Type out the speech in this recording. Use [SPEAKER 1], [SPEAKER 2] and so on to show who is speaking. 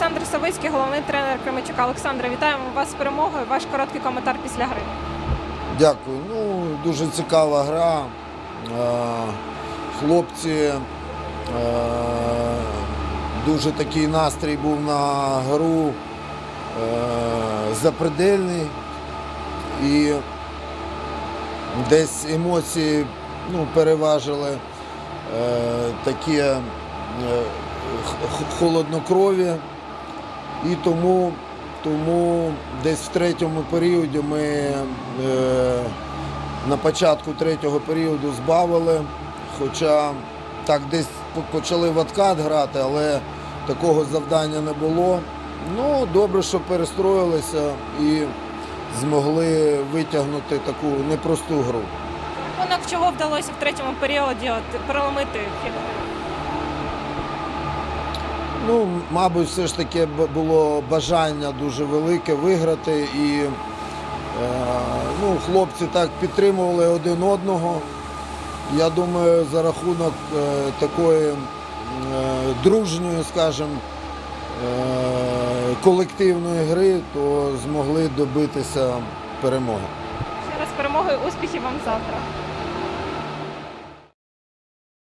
[SPEAKER 1] Олександр Савицький, головний тренер Кременчука. Олександре, вітаємо вас з перемогою. Ваш короткий коментар після гри.
[SPEAKER 2] Дякую. Ну, дуже цікава гра. Е, Хлопці, е, дуже такий настрій був на гру е, запредельний. І десь емоції ну, переважили такі холоднокрові. І тому, тому десь в третьому періоді ми е, на початку третього періоду збавили. Хоча так десь почали в откат грати, але такого завдання не було. Ну, добре, що перестроїлися і змогли витягнути таку непросту гру.
[SPEAKER 1] Рахунок чого вдалося в третьому періоді от, переломити хід?
[SPEAKER 2] Ну, мабуть, все ж таки було бажання дуже велике виграти. І е, ну, хлопці так підтримували один одного. Я думаю, за рахунок е, такої е, дружньої, скажімо, колективної гри, то змогли добитися перемоги.
[SPEAKER 1] Ще раз перемоги, успіхів вам завтра.